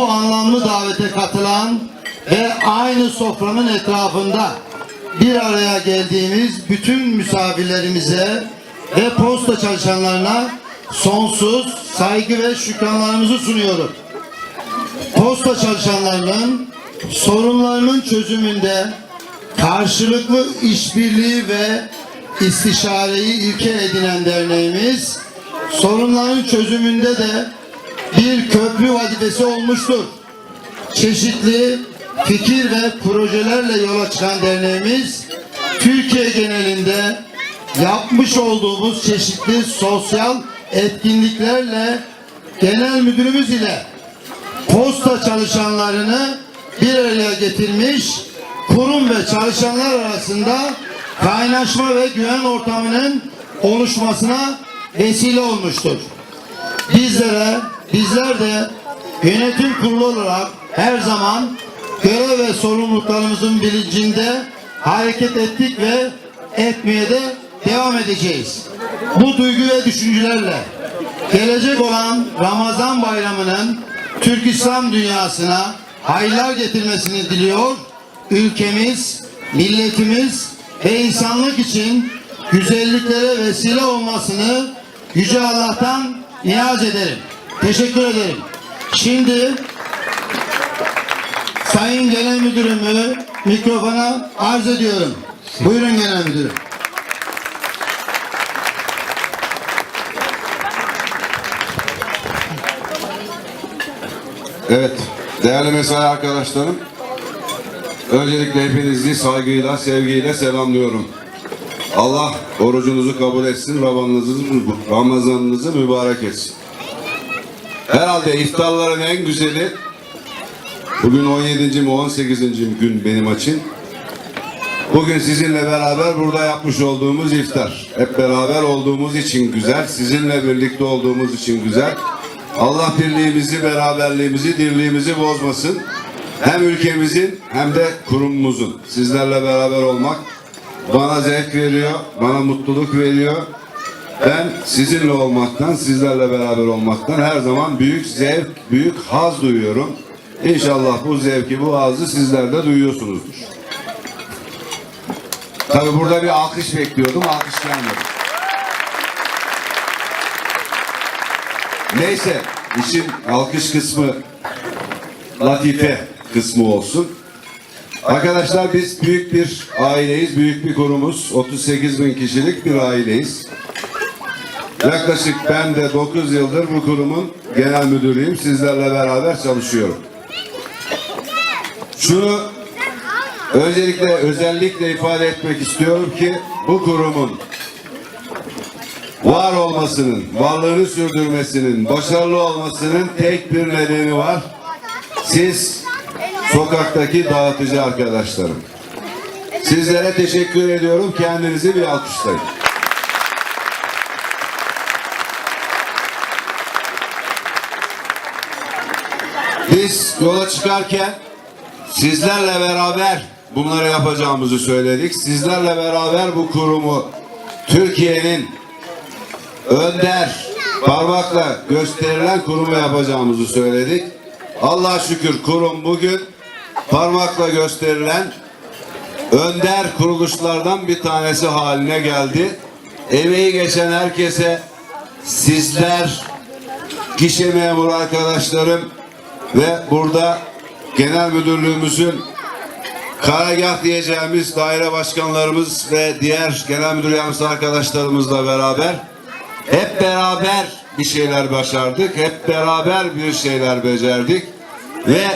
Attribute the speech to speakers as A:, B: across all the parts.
A: Bu anlamlı davete katılan ve aynı sofranın etrafında bir araya geldiğimiz bütün misafirlerimize ve posta çalışanlarına sonsuz saygı ve şükranlarımızı sunuyorum. Posta çalışanlarının sorunlarının çözümünde karşılıklı işbirliği ve istişareyi ilke edinen derneğimiz sorunların çözümünde de bir köprü vazifesi olmuştur. Çeşitli fikir ve projelerle yola çıkan derneğimiz Türkiye genelinde yapmış olduğumuz çeşitli sosyal etkinliklerle genel müdürümüz ile posta çalışanlarını bir araya getirmiş, kurum ve çalışanlar arasında kaynaşma ve güven ortamının oluşmasına vesile olmuştur. Bizlere, bizler de yönetim kurulu olarak her zaman görev ve sorumluluklarımızın bilincinde hareket ettik ve etmeye de devam edeceğiz. Bu duygu ve düşüncelerle gelecek olan Ramazan bayramının Türk İslam dünyasına hayırlar getirmesini diliyor. Ülkemiz, milletimiz ve insanlık için güzelliklere vesile olmasını Yüce Allah'tan niyaz ederim. Teşekkür ederim. Şimdi Sayın Genel Müdürümü mikrofona arz ediyorum. Buyurun Genel Müdürüm.
B: Evet, değerli mesai arkadaşlarım. Öncelikle hepinizi saygıyla, sevgiyle selamlıyorum. Allah orucunuzu kabul etsin, Ramazanınızı, Ramazanınızı mübarek etsin. Herhalde iftarların en güzeli bugün 17. mi 18. gün benim için. Bugün sizinle beraber burada yapmış olduğumuz iftar. Hep beraber olduğumuz için güzel, sizinle birlikte olduğumuz için güzel. Allah birliğimizi, beraberliğimizi, dirliğimizi bozmasın. Hem ülkemizin hem de kurumumuzun. Sizlerle beraber olmak bana zevk veriyor, bana mutluluk veriyor. Ben sizinle olmaktan, sizlerle beraber olmaktan her zaman büyük zevk, büyük haz duyuyorum. İnşallah bu zevki, bu hazı sizler de duyuyorsunuzdur. Tabi burada bir alkış bekliyordum, alkış gelmedi. Neyse, işin alkış kısmı latife kısmı olsun. Arkadaşlar biz büyük bir aileyiz, büyük bir kurumuz. 38 bin kişilik bir aileyiz. Yaklaşık ben de 9 yıldır bu kurumun genel müdürüyüm. Sizlerle beraber çalışıyorum. Şunu öncelikle özellikle ifade etmek istiyorum ki bu kurumun var olmasının, varlığını sürdürmesinin, başarılı olmasının tek bir nedeni var. Siz sokaktaki dağıtıcı arkadaşlarım. Sizlere teşekkür ediyorum. Kendinizi bir alkışlayın. Biz yola çıkarken sizlerle beraber bunları yapacağımızı söyledik. Sizlerle beraber bu kurumu Türkiye'nin önder parmakla gösterilen kurumu yapacağımızı söyledik. Allah şükür kurum bugün parmakla gösterilen önder kuruluşlardan bir tanesi haline geldi. Emeği geçen herkese sizler, gişe memuru arkadaşlarım ve burada genel müdürlüğümüzün karargah diyeceğimiz daire başkanlarımız ve diğer genel müdür yardımcısı arkadaşlarımızla beraber hep beraber bir şeyler başardık. Hep beraber bir şeyler becerdik. Ve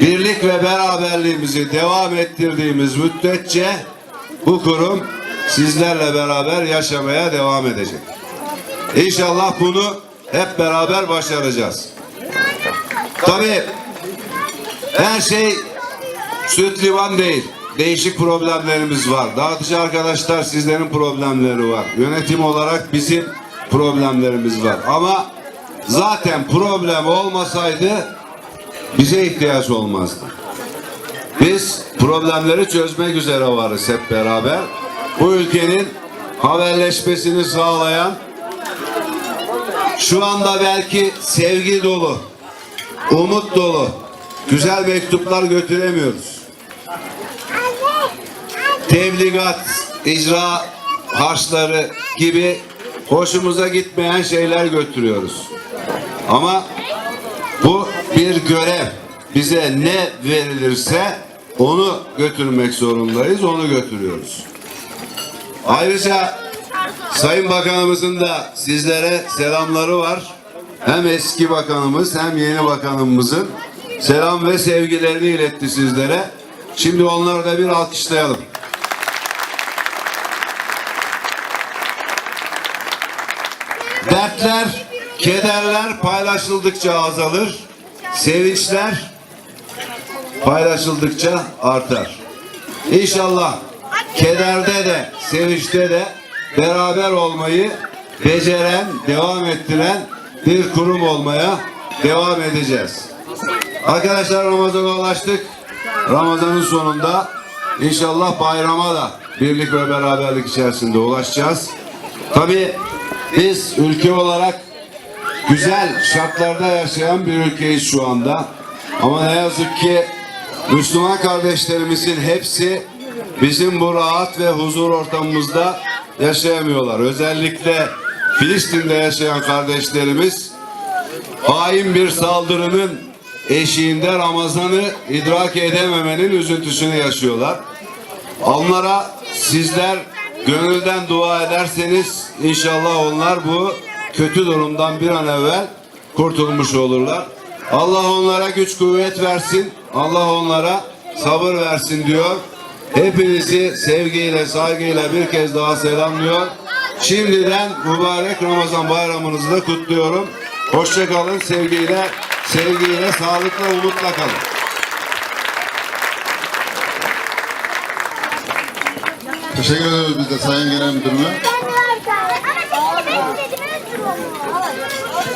B: birlik ve beraberliğimizi devam ettirdiğimiz müddetçe bu kurum sizlerle beraber yaşamaya devam edecek. İnşallah bunu hep beraber başaracağız. Tabii her şey süt liman değil. Değişik problemlerimiz var. Dağıtıcı arkadaşlar sizlerin problemleri var. Yönetim olarak bizim problemlerimiz var. Ama zaten problem olmasaydı bize ihtiyaç olmazdı. Biz problemleri çözmek üzere varız hep beraber. Bu ülkenin haberleşmesini sağlayan şu anda belki sevgi dolu, umut dolu, güzel mektuplar götüremiyoruz. Tebligat, icra harçları gibi hoşumuza gitmeyen şeyler götürüyoruz. Ama bu bir görev. Bize ne verilirse onu götürmek zorundayız, onu götürüyoruz. Ayrıca Sayın Bakanımızın da sizlere selamları var. Hem eski bakanımız hem yeni bakanımızın selam ve sevgilerini iletti sizlere. Şimdi onları da bir alkışlayalım. Dertler, kederler paylaşıldıkça azalır. Sevinçler paylaşıldıkça artar. İnşallah kederde de, sevinçte de beraber olmayı beceren, devam ettiren bir kurum olmaya devam edeceğiz. Arkadaşlar Ramazan'a ulaştık. Ramazan'ın sonunda inşallah bayrama da birlik ve beraberlik içerisinde ulaşacağız. Tabii biz ülke olarak güzel şartlarda yaşayan bir ülkeyiz şu anda. Ama ne yazık ki Müslüman kardeşlerimizin hepsi bizim bu rahat ve huzur ortamımızda yaşayamıyorlar. Özellikle Filistin'de yaşayan kardeşlerimiz hain bir saldırının eşiğinde Ramazan'ı idrak edememenin üzüntüsünü yaşıyorlar. Onlara sizler gönülden dua ederseniz inşallah onlar bu kötü durumdan bir an evvel kurtulmuş olurlar. Allah onlara güç kuvvet versin. Allah onlara sabır versin diyor. Hepinizi sevgiyle, saygıyla bir kez daha selamlıyor. Şimdiden mübarek Ramazan bayramınızı da kutluyorum. Hoşçakalın, sevgiyle, sevgiyle, sağlıkla, umutla kalın.
A: Teşekkür ediyoruz biz de Sayın Genel Müdürüme.